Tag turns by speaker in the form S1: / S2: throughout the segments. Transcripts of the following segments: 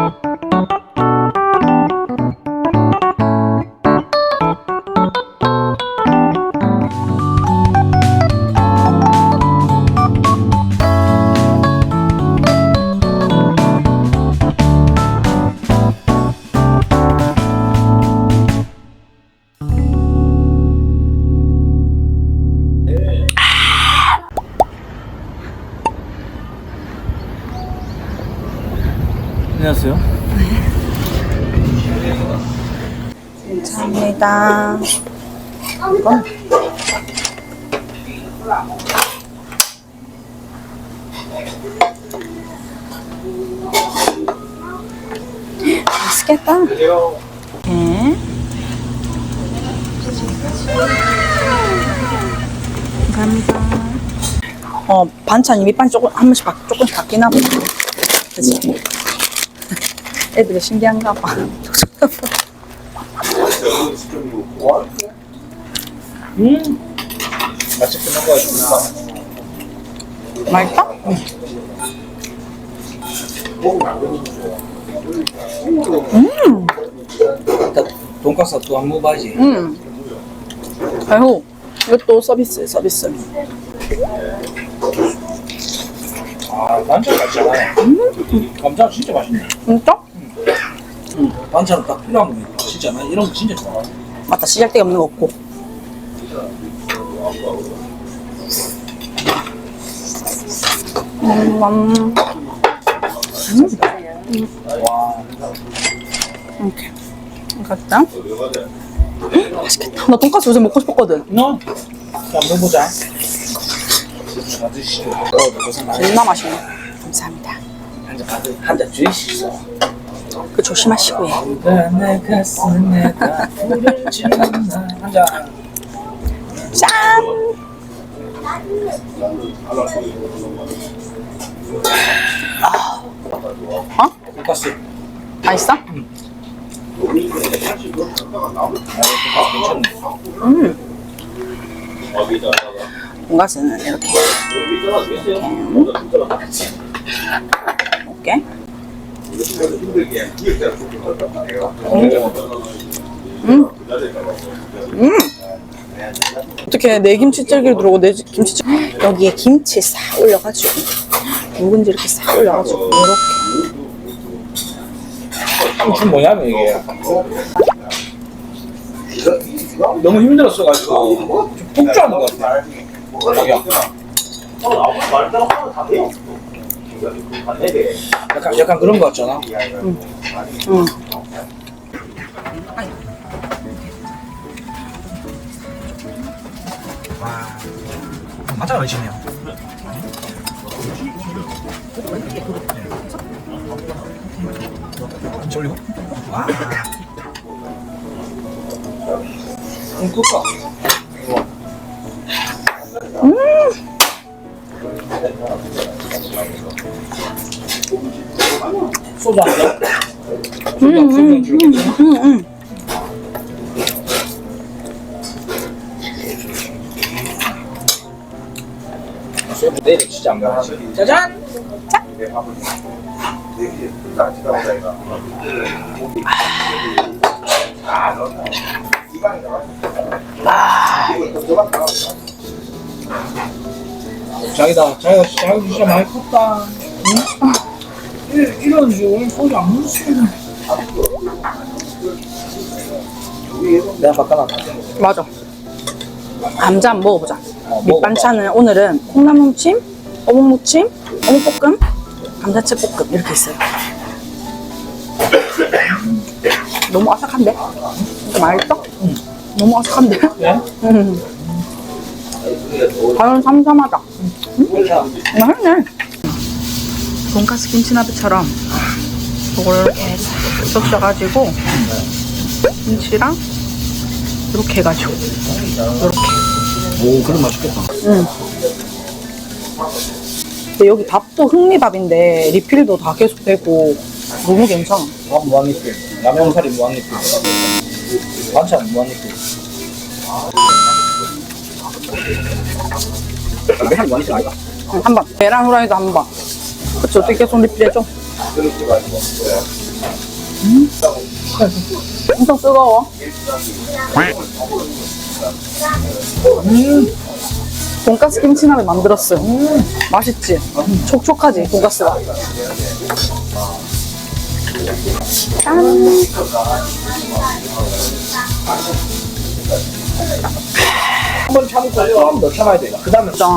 S1: 안
S2: 감사합니다. 이건 맛있겠다. 네. 감사합니다. 어 반찬이 밑반찬 조금 한 번씩 바, 조금씩 바뀌나 보네. 그치? 애들이 신기한가 봐.
S1: 음. 맛있게 먹어야겠다.
S2: 맛있다?
S1: 돈가스 또한 먹어봐야지.
S2: 음. 아이고, 이것도 서비스, 서비스.
S1: 아, 반찬 맛있잖아. 감자 진짜 맛있네.
S2: 진짜?
S1: 음, 반찬은 딱 필요한 겁니다. 진짜 나 이런 거 진짜 좋아.
S2: 맞다, 시작대가 없는 거 없고. 음, 음,
S1: 와,
S2: 이렇게. 이거다. 맛있겠다. 나 돈까스 요새 먹고 싶었거든.
S1: 너? 자, 먹어보자. 자, 드시죠. 어, 고생 많이
S2: 존나 맛있네. 감사합니다.
S1: 한잔 가득, 한잔 주시소.
S2: 그 조심하시고요. 짠! 어? 맛있어? 음. 돈가스는 이렇게. 이렇게. 음. 음. 어떻게 내 김치찌개를 들어오고 내 김치찌개 여기에 김치 싹 올려가지고 묵은지 이렇게 싹 올려가지고 이렇게
S1: 무슨 뭐냐면 이게 너무 힘들었어가지고 좀 폭주하는 것 같아. 자기야. 약간 약간 그런 거 같잖아.
S2: 음.
S1: 와, 맞아 맛있네요. 좀 올리고. 와. 음, 한 잔. 소주 한잔 줄게.
S2: 음, 음.
S1: 소주 내일 진짜 안. 짜잔. 자 기다, 자기가 자기 진짜 많이 컸다. 응? 이, 이런 지 오늘 소주 안 먹었으면. 내가 바꿔놨다.
S2: 맞아. 감자 한번 먹어보자.
S1: 어,
S2: 밑반찬은 오늘은 콩나물무침, 어묵무침, 어묵볶음, 감자채 볶음 이렇게 있어요. 너무 아삭한데? 진짜 맛있어?
S1: 응.
S2: 너무 아삭한데?
S1: 네?
S2: 음. 과연 삼삼하다. 맛있네. 돈가스 김치나베처럼 이걸 이렇게 싹 적셔가지고 김치랑 이렇게 해가지고 이렇게.
S1: 오, 그럼 맛있겠다.
S2: 응. 근데 여기 밥도 흑미밥인데 리필도 다 계속 되고 너무 괜찮아.
S1: 밥 무한리필. 라면사리 무한리필. 반찬 무한리필. 라면사리 무한리필 아니다.
S2: 응, 한 번. 계란 후라이도 한 번. 그치, 어떻게 계속 리필해줘? 엄청 뜨거워. 음. 돈가스 김치나물 만들었어요. 맛있지? 촉촉하지, 돈가스가. 짠.
S1: 한 번 참고 조금 더 참아야 돼. 그 다음에
S2: 짠.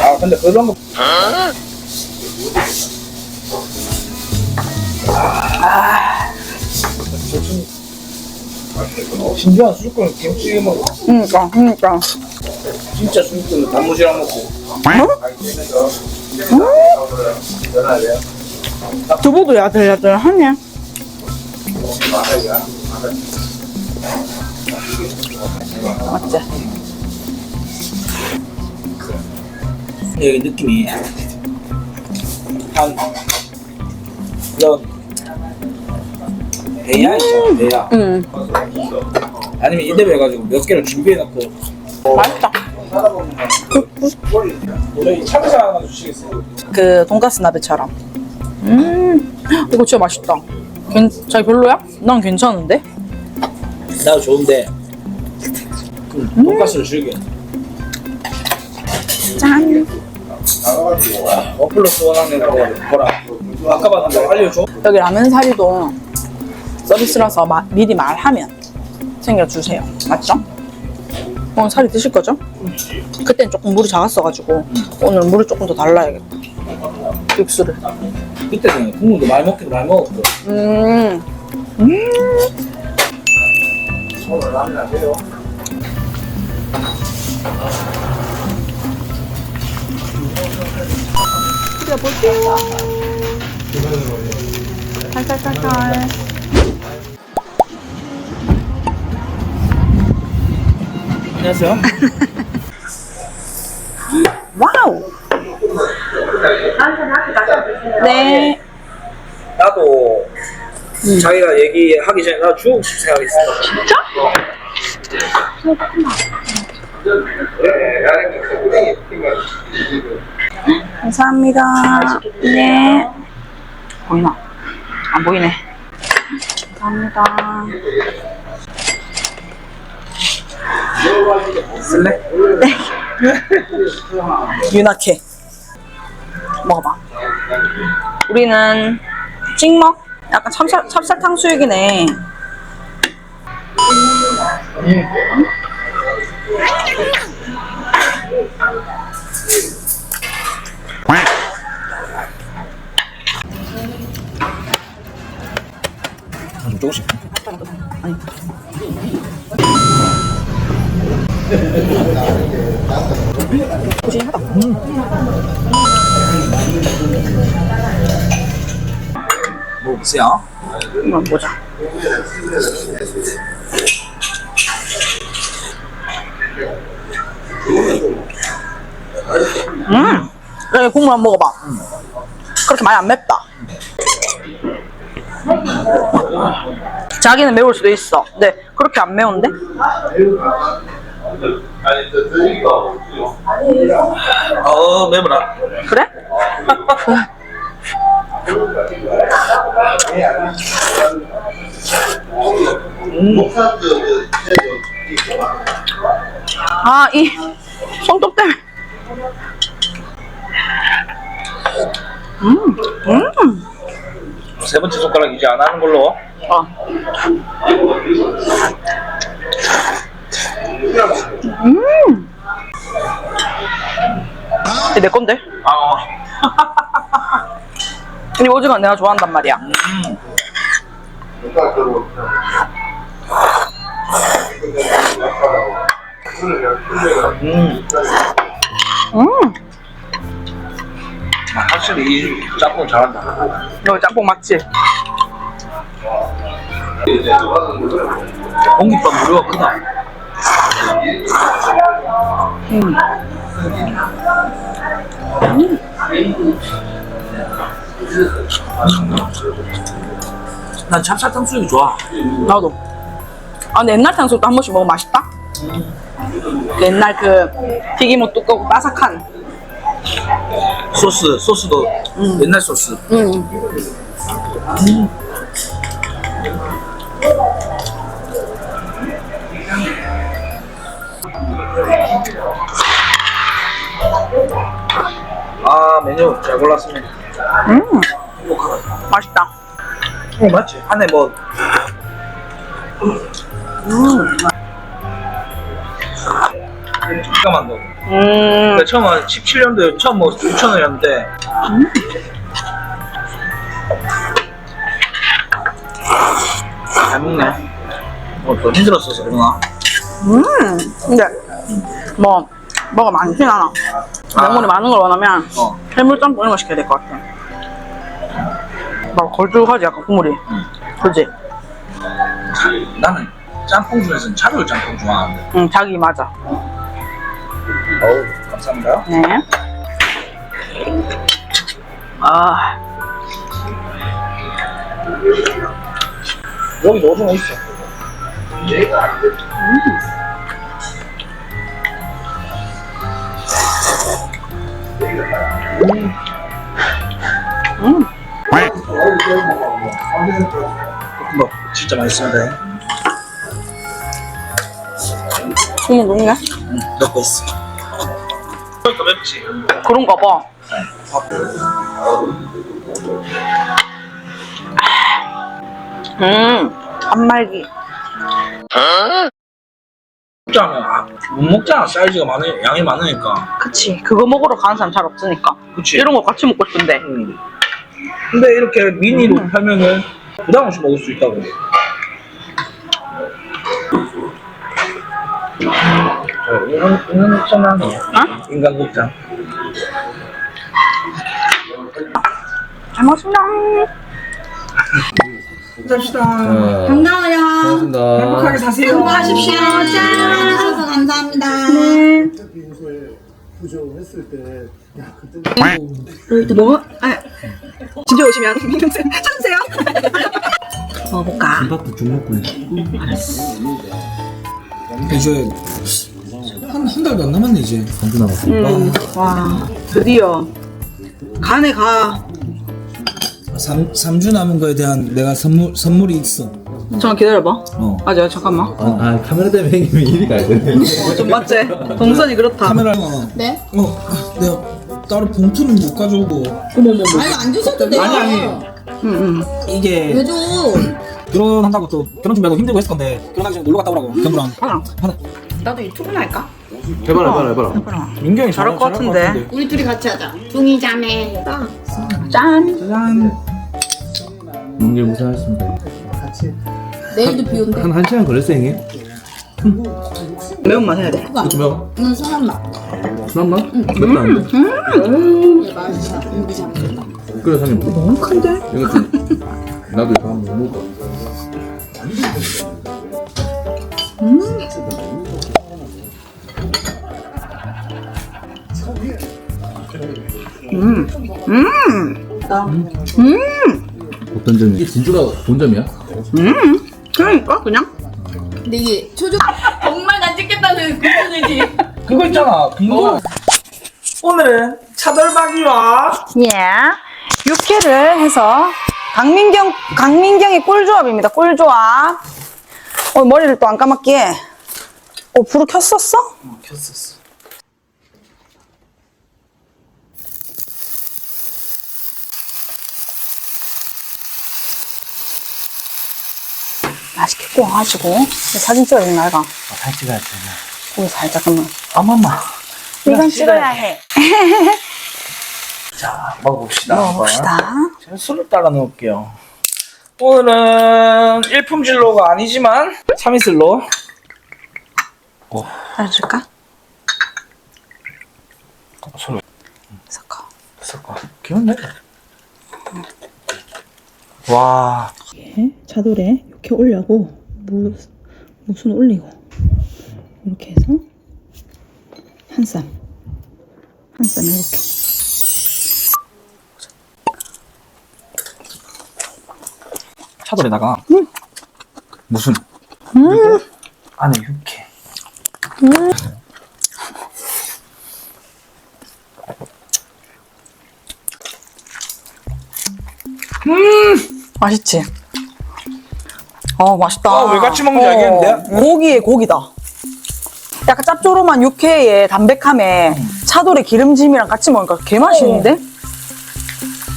S1: 아 근데 그런 거. 아. 좋습니다. 신기한 수육을 김치 먹고
S2: 그니까, 그니까.
S1: 진짜 수육을 단무지랑 먹고
S2: 두부도 야들야들하네. 맞지?
S1: 여기 느낌이 한 이런 대야 있잖아 대야
S2: 응.
S1: 아니면 이대로 해가지고 몇 개를 준비해놓고
S2: 맛있다.
S1: 하나 주시겠어요?
S2: 그 돈가스 나베처럼. 음, 이거 진짜 맛있다. 괜, 자기 별로야? 난 괜찮은데?
S1: 나도 좋은데 그 돈가스를 즐겨
S2: 짠.
S1: 어플러스 원하는 거 뭐라 아까 봤는데 알려줘?
S2: 여기 라면 사리도 서비스라서 마- 미리 말하면 챙겨주세요. 맞죠? 오늘 사리 드실 거죠? 그땐 조금 물이 작았어가지고 오늘 물을 조금 더 달라야겠다. 육수를.
S1: 그때는 국물도 많이 먹기도 많이 먹었고
S2: 음.
S1: 오늘 라면 안 돼요?
S2: 끓여볼게요. 살살살살.
S1: 안녕하세요
S2: 와우. 네.
S1: 나도 자기가 얘기하기 전에 나 중국집 생각했어
S2: 진짜? 감사합니다. 네. 보이나? 안 보이네. 감사합니다.
S1: 쓸래?
S2: 윤학해. 먹어봐. 우리는 찍먹? 약간 찹쌀, 찹쌀탕 수육이네.
S1: 좀 조금씩. 먹 어보세요
S2: 한번 보자. 음! 그래, 국물 한번 먹어봐. 그렇게 많이 안 맵다. 자기는 매울 수도 있어. 네, 그렇게 안 매운데?
S1: 어 매무라
S2: 그래? 아, 이 손톱 때문에. 음, 음.
S1: 세 번째 손가락 이제 안 하는 걸로
S2: 어. 음. 내 건데?
S1: 아 어.
S2: 이 오징어 내가 좋아한단 말이야.
S1: 음.
S2: 음.
S1: 아, 확실히 이 짬뽕 잘한다
S2: 너 짬뽕 맞지?
S1: 공깃밥 무료가 크다
S2: 음.
S1: 난 찹쌀 탕 수육이 좋아
S2: 나도. 아, 근데 옛날 탕수육도 한 번씩 먹으면 맛있다? 옛날 그 튀김옷 두껍고 바삭한.
S1: 소스 소스도 옛날 소스.
S2: 음.
S1: 아 메뉴 잘 골랐습니다.
S2: 음. 맛있다.
S1: 어 맞지? 안에 뭐
S2: 음.
S1: 잠깐만 더.
S2: 음.
S1: 그 처음 17년도에 처음 뭐 6천 원이었는데 잘 먹네. 뭐또 힘들었어서 그러나?
S2: 음. 근데 뭐 뭐가 많진 않아. 명물이 많은 걸 원하면
S1: 어.
S2: 해물 짬뽕 이런 거 시켜야 될것 같아. 막 걸쭉하지 약간 국물이. 그지?
S1: 나는 짬뽕 중에서는 차돌 짬뽕 좋아하는데.
S2: 응 자기 맞아.
S1: 어우 감사합니다.
S2: 네. 아.
S1: 여기도 오징어 있어.
S2: 음.
S1: 뭐 진짜 맛있습니다.
S2: 국물 녹네.
S1: 응, 넣고 있어. 그러니까 맵지.
S2: 그런가 봐. 음. 안말기.
S1: 먹자면 아, 못 먹잖아. 사이즈가 많으 양이 많으니까.
S2: 그치. 그거 먹으러 가는 사람 잘 없으니까.
S1: 그치.
S2: 이런 거 같이 먹고 싶은데.
S1: 음. 근데 이렇게 미니로 팔면은 부담 없이 먹을 수 있다고. 저 이런 이런 곱창 하네.
S2: 어?
S1: 인간 곱창.
S2: 잘 먹습니다.
S1: 갑시다.
S3: 반가워요.
S4: 반갑습니다.
S1: 행복하게 사세요.
S3: 수고하십시오. 짠. 해주셔서 감사합니다.
S5: 구조했을 때, 야, 그때
S2: 뭐? 아, 집에 오시면 찾으세요. 먹어볼까?
S4: 김밥도 중국군.
S1: 이제 한 한 달도 안 남았네 이제.
S4: 한주 남았어.
S2: 음, 와, 드디어 간에 가.
S1: 3, 3주 남은 거에 대한 내가 선물 선물이 있어.
S2: 잠깐 기다려봐.
S1: 어.
S2: 맞아, 잠깐만.
S4: 아, 아, 카메라 때문에 형님이 일이 가야 되네.
S2: 좀 맞지? 동선이 그렇다.
S1: 카메라.
S3: 네?
S1: 어, 내가 따로 봉투는 못 가져오고.
S3: 아니 안 주셔도 돼요.
S1: 아니 아니.
S2: 응, 응.
S1: 이게
S3: 왜죠?
S1: 결혼한다고 또 결혼 준비하고 힘들고 했을 건데 결혼하기 전에 놀러 갔다 오라고 경부랑.
S2: 하나.
S1: 하나.
S2: 나도 유튜브 할까?
S4: 해봐라, 해봐라, 해봐라.
S2: 해봐라.
S1: 민경이
S2: 잘할 것 같은데.
S3: 우리 둘이 같이 하자. 둥이 자매.
S2: 짠.
S1: 짠.
S4: 문제 무사하셨습니다.
S5: 같이
S3: 내일도 비 온대.
S4: 한, 한 시간 걸렸어, 형님?
S2: 매운맛 해야 돼.
S3: 그거 안
S4: 그러면,
S3: 응, 순한 맛.
S4: 순한 맛? 맵다 안 돼?
S3: 맛있어. 잘못했다.
S4: 그래, 형님.
S2: 너무 큰데?
S4: 이거 좀, 나도 이거 한번 먹어볼까?
S2: 음. 음.
S4: 어떤 점이? 이게 진주가 본점이야?
S2: 음. 그러니까, 그냥.
S3: 근데 이게 초조. 정말 난 찍겠다는 그거지.
S1: 그거 있잖아. 그거. 오늘은 차돌박이와
S2: 예. 육회를 해서 강민경 강민경의 꿀조합입니다. 꿀조합. 어 머리를 또 안 감았기에. 어 불을 켰었어?
S1: 켰었어.
S2: 맛있게 구워 가지고 사진 찍어야 되나 이가
S1: 아, 살 찍어야지.
S2: 고기 살짝 그러면
S1: 아마마.
S2: 이건 찍어야 해.
S1: 자, 먹어봅시다.
S2: 먹어봅시다.
S1: 제가 술을 따라 넣을게요. 오늘은 일품질로가 아니지만 참이슬로.
S2: 알려줄까?
S1: 술을
S2: 섞어.
S1: 섞어. 귀엽네. 와.
S2: 차돌에 이렇게 올려고 무, 무순 올리고 이렇게 해서 한 쌈 한 쌈 이렇게
S1: 차돌에다가 음. 무슨 음. 안에 육회 음.
S2: 음 맛있지? 어, 맛있다.
S1: 아, 왜 같이 먹는지 알겠는데?
S2: 고기에 고기다. 약간 짭조름한 육회에 담백함에 차돌의 기름짐이랑 같이 먹으니까 개 맛있는데?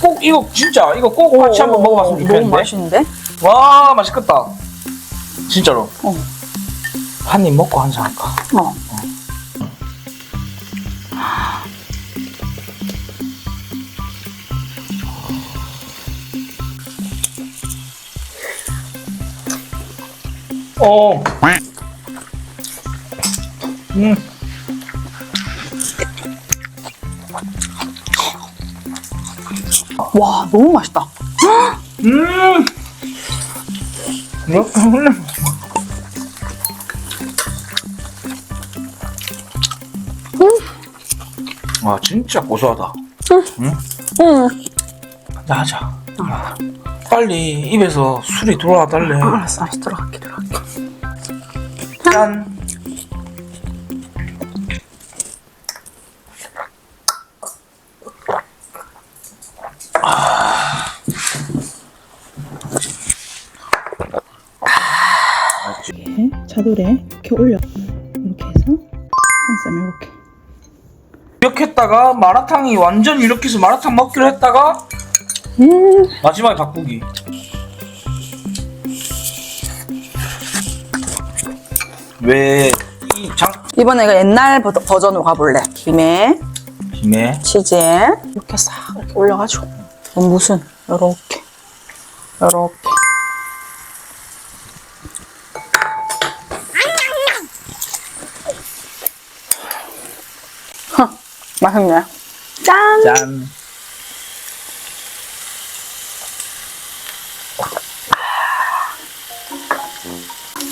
S1: 꼭 이거 진짜 이거 꼭 같이 한번 먹어봤으면
S2: 너무
S1: 좋겠는데.
S2: 맛있는데?
S1: 와 맛있겠다. 진짜로.
S2: 어.
S1: 한 입 먹고 한잔 할까?
S2: 어.
S1: 어. 음.
S2: 와, 너무 맛있다.
S1: 음. 이렇게 흘려. 와 진짜 고소하다.
S2: 응.
S1: 자, 하자. 빨리 입에서 술이 들어와 달래.
S2: 알았어, 알았어. 들어갈게, 들어갈게.
S1: 짠.
S2: 차돌에 이렇게 올려. 이렇게 해서 한쌈 이렇게.
S1: 이렇게 했다가 마라탕이 완전 이렇게 해서 마라탕 먹기로 했다가
S2: 음,
S1: 마지막에 바꾸기. 왜? 이장
S2: 이번에 그 옛날 버- 버전으로 가볼래. 김에.
S1: 김에?
S2: 치즈 이렇게 싹 이렇게 올려가지고. 어, 무슨? 요렇게. 요렇게. 헉, 맛있네. 짠!
S1: 짠.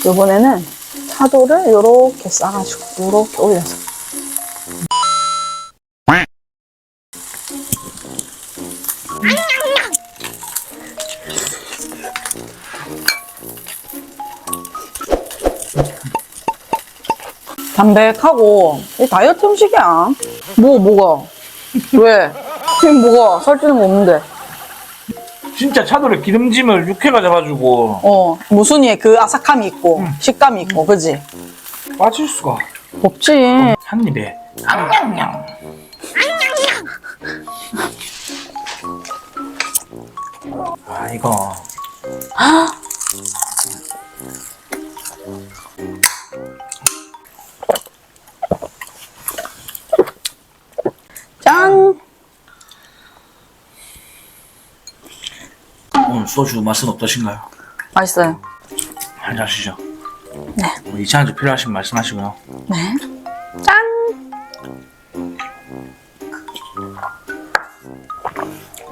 S2: 이번에는 차도를 요렇게 싸가지고 요렇게 올려서. 담백하고 이 다이어트 음식이야. 뭐 뭐가? 왜? 지금 뭐가? 살찌는 거 없는데
S1: 진짜 차돌에 기름짐을 육회가 잡아주고.
S2: 어 무순이의 그 아삭함이 있고 식감이 있고 그지?
S1: 빠질 수가.
S2: 없지.
S1: 한 입에. 냥냥냥. 아 이거.
S2: 짠
S1: 오늘 소주 맛은 어떠신가요?
S2: 맛있어요
S1: 한 잔 하시죠.
S2: 네.
S1: 뭐 2차 안주 필요하시면 말씀하시고요.
S2: 네. 짠!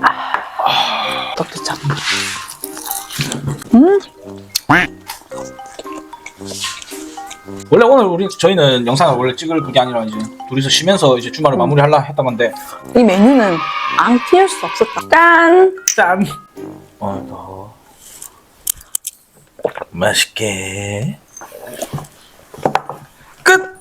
S2: 아, 떡도 짠.
S1: 원래 오늘 우리 저희는 영상을 원래 찍을 그게 아니라 이제 둘이서 쉬면서 이제 주말을 마무리하려 했던 건데
S2: 이 메뉴는 안 피할 수 없었다. 짠!
S1: 짠. 오늘도 맛있게 끝.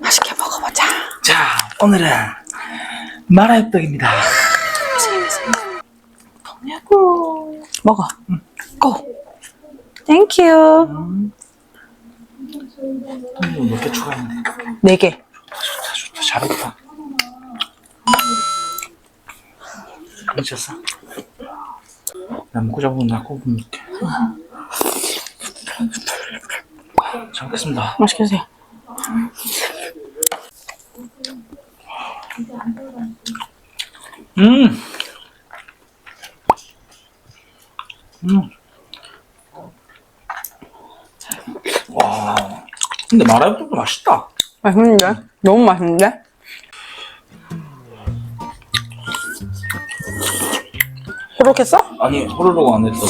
S2: 맛있게 먹어보자.
S1: 자 오늘은 마라육떡입니다.
S2: 먹어. 고! 땡큐.
S1: 몇개 추가했네.
S2: 네 개.
S1: 좋다 좋다 잘했다. 미쳤어. 나 먹고 잡으면 나꼭 먹게. 잘 먹겠습니다.
S2: 맛있게 드세요.
S1: 음. 음. 와. 근데 마라육떡도 맛있다.
S2: 맛있는데? 너무 맛있는데? 호록했어?
S1: 아니, 호로록 안 했어.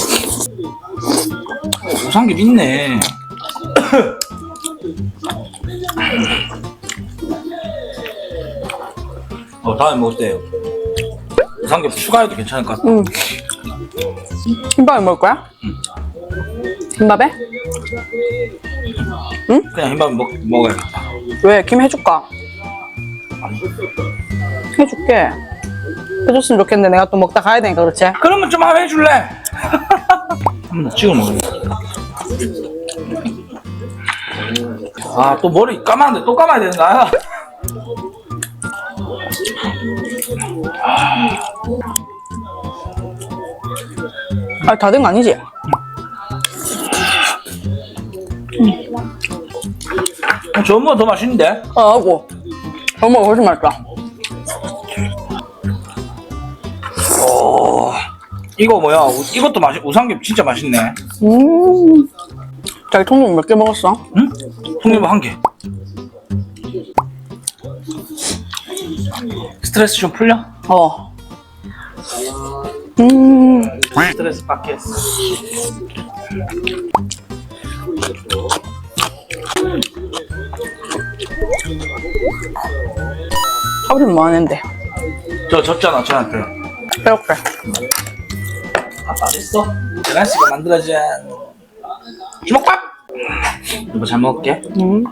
S1: 우상겹 있네. 어, 다음에 먹을 때요. 우삼겹 추가해도 괜찮을 것 같아.
S2: 응. 김밥에 먹을 거야? 김밥에?
S1: 그냥 흰밥 먹, 먹어야겠다.
S2: 왜? 김 해줄까? 해줄게. 해줬으면 좋겠는데 내가 또 먹다 가야 되니까 그렇지?
S1: 그러면 좀 한번 해줄래? 한번 찍어 먹을래. 아, 또 머리 감았는데 또 감아야 되는 거야?
S2: 아, 다 된 거 아니지?
S1: 저 거보다 더 맛있는데?
S2: 어, 하고. 엄마가 훨씬 맛있다.
S1: 오, 이거 뭐야? 우- 이것도 맛있, 우삼겹 진짜 맛있네.
S2: 음. 자기 통육 몇개 먹었어?
S1: 응? 통밀 한 개. 스트레스 좀 풀려?
S2: 어. 음.
S1: 스트레스 받겠어.
S2: 하루는 뭐 하는데?
S1: 저 졌잖아, 저한테.
S2: 배고플.
S1: 아빠 됐어? 계란 씨가 만들어진 주먹밥! 이거 잘 먹을게.
S2: 음.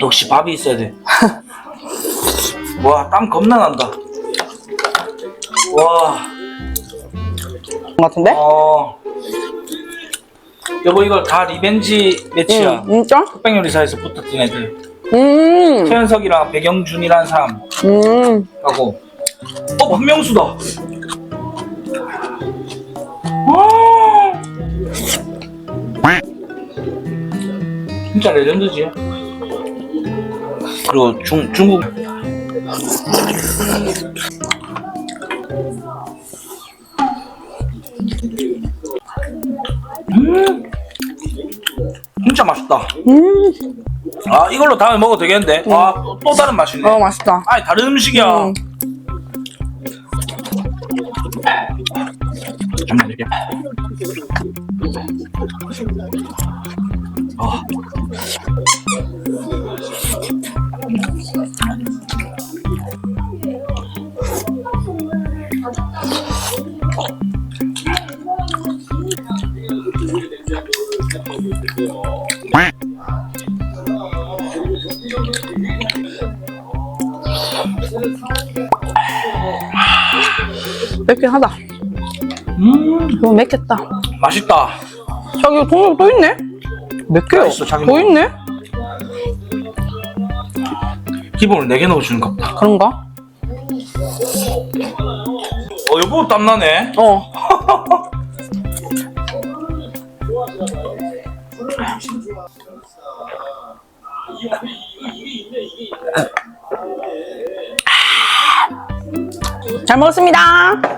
S1: 역시 밥이 있어야 돼. 와, 땀 겁나 난다. 와,
S2: 것 같은데?
S1: 어. 여보, 이거 다 리벤지 매치야.
S2: 응, 진짜?
S1: 흑백 요리사에서 붙었던 애들.
S2: 음.
S1: 최현석이랑 백영준이라는 사람
S2: 음.
S1: 하고. 어, 박명수다. 와. 진짜 레전드지. 그리고 중 중국 음, 진짜 맛있다.
S2: 음.
S1: 아 이걸로 다음에 먹어도 되겠는데. 아또 또 다른 맛이네.
S2: 어, 맛있다.
S1: 아니 다른 음식이야.
S2: 음.
S1: 잠깐만 이게.
S2: 맵긴 하다.
S1: 음
S2: 너무 맵겠다.
S1: 맛있다.
S2: 자기 통육 또 있네? 몇 개요?
S1: 있어, 자기
S2: 또
S1: 먹어.
S2: 있네?
S1: 기본을 4개 넣어주는 것 같다.
S2: 그런가?
S1: 어 여보 땀나네.
S2: 어. 잘 먹었습니다.